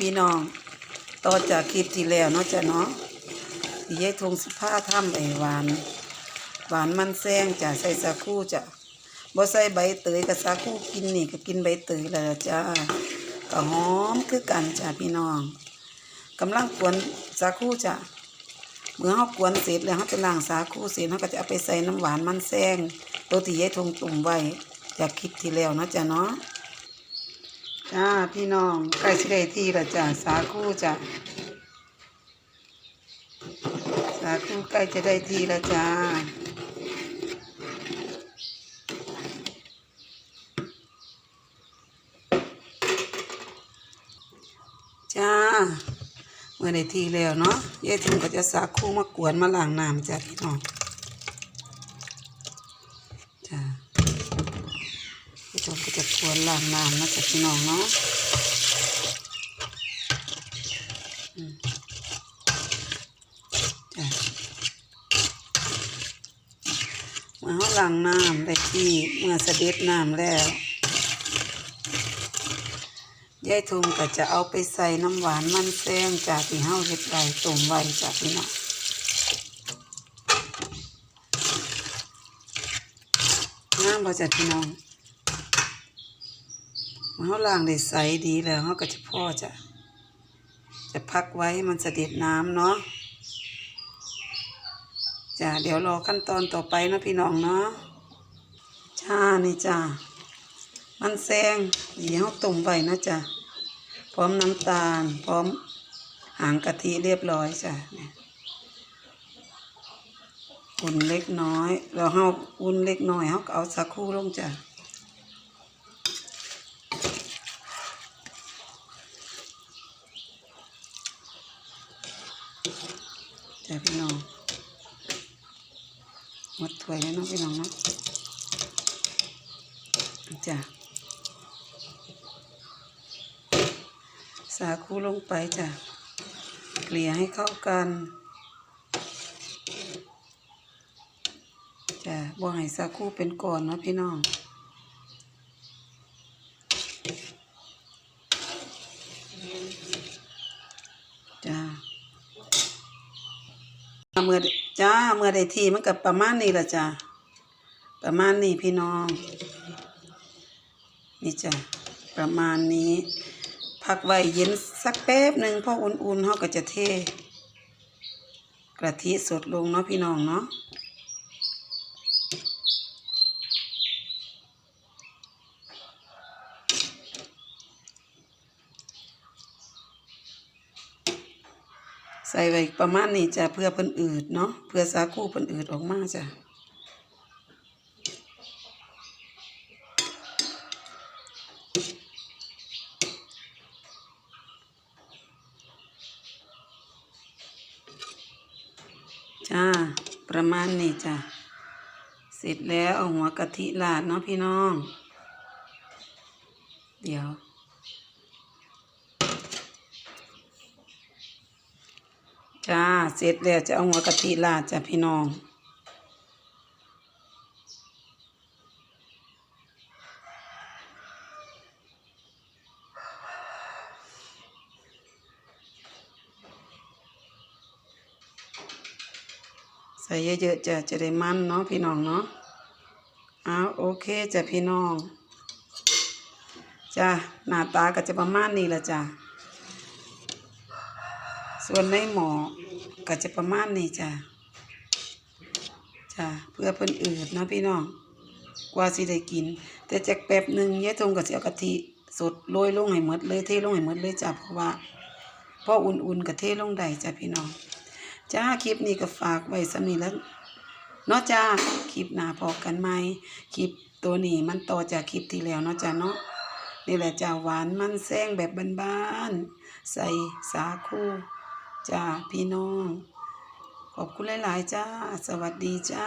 พี่น้องต่อจากคลิปที่แล้วเนาะจ้ะเนาะที่ยายทงสิผ้าถ้ำไอหวาน หวานมันแซงจ้ะใส่สาคูจ้ะบ่ใส่ใบเตยกับสาคูกินนี่ก็กินใบเตยแล้วล่ะจ้าก็หอมคือกันจ้ะพี่น้องกำลังกวนสาคูจ้ะเมื่อเฮากวนเสร็จแล้วเฮาจะล้างสาคูเสร็จเฮาก็จะเอาไปใส่น้ำหวานมันแซงตัวที่ยายทงตุ่มไว้จากคลิปที่แล้วเนาะจ้ะเนาะ จ้าพี่น้องใกล้สิได้ที่ละจ้าสาคูจ้ะสาคูใกล้จะได้ที่ละจ้าจ้าเมื่อได้ที่แล้วเนาะเยายทิมก็จะสาคูมากวนมาล้างน้ำจ้ะพี่น้องจ้า จะควรล้างน้ำนะจ๊ะพี่น้องเนาะมจ้ะเมื่อเขาล้างน้ำได้ที่เมื่อเสด็จน้ำแล้วยายทุมก็จะเอาไปใส่น้ำหวานมันแซงจากที่เฮาเฮ็ดไว้ต้มไว้จากพี่น้องน้ำบ่จ้ะพี่น้อง มื่อเขาล้างได้ใสดีแล้วเขาก็จะพ่อจะจะพักไว้มันเสด็จน้ำเนาะจ้าเดี๋ยวรอขั้นตอนต่อไปนะพี่น้องเนาะจ้านี่จ้ามันแซงดีเขาต้มไว้นะจ้ะพร้อมน้ำตาล พร้อมหางกะทิเรียบร้อยจ้ะเนี่ยอุ่นเล็กน้อยแล้วเขาอุ่นเล็กน้อยเขาเอาสักครู่ลงจ้ะ จ้ะพี่น้องหมดถ้วยแล้วเนาะพี่น้องเนาะจ้ะสาคูลงไปจ้ะเกลี่ยให้เข้ากันจ้ะบ่ให้สาคูเป็นก้อนเนาะพี่น้องจ้ะ เมื่อจ้าเมื่อใดทีมันกับประมาณนี้ละจ้าประมาณนี้พี่น้อง นี่จ้าประมาณนี้ พักไว้เย็นสักแป๊บหนึ่งพออุ่นๆเขาก็จะเทกะทิสดลงเนาะพี่น้องเนาะ ใส่ไว้ประมาณนี้จ้ะเพื่อเพิ่นอืดเนาะเพื่อสาคูเพิ่นอืดออกมาจ้ะจ้าประมาณนี้จ้ะเสร็จแล้วเอาหัวกะทิราดเนาะพี่น้อง เดี๋ยว จ้าเสร็จแล้วจะเอาหัวกะทิราดจ้ะพี่น้องใส่เยอะๆจะจะได้มันเนาะพี่น้องเนาะเอาโอเคจ้ะพี่น้องจ้ะหน้าตาก็จะประมาณนี้ละจ้ะ ส่วนในหมอก็จะประมาณนี้จ้ะจ้ะเพื่อเพิ่นอืดนะพี่น้องกว่าสิได้กิน แต่จากแป๊บหนึ่งยายทงก็สิเอากะทิสดโรยลงให้หมดเลยเทลงให้หมดเลยจ้ะเพราะว่าพออุ่นๆก็เทลงได้จ้ะพี่น้องจ้าคลิปนี้ก็ฝากไว้สำนีแล้วเนาะจ้าคลิปหน้าพอกันไหมคลิปตัวนี้มันต่อจากคลิปที่แล้วเนาะจ้าเนาะนี่แหละจ้าหวานมันแซงแบบบ้านๆใส่สาคู จ้าพี่น้อง ขอบคุณหลาย ๆ จ้า สวัสดีจ้า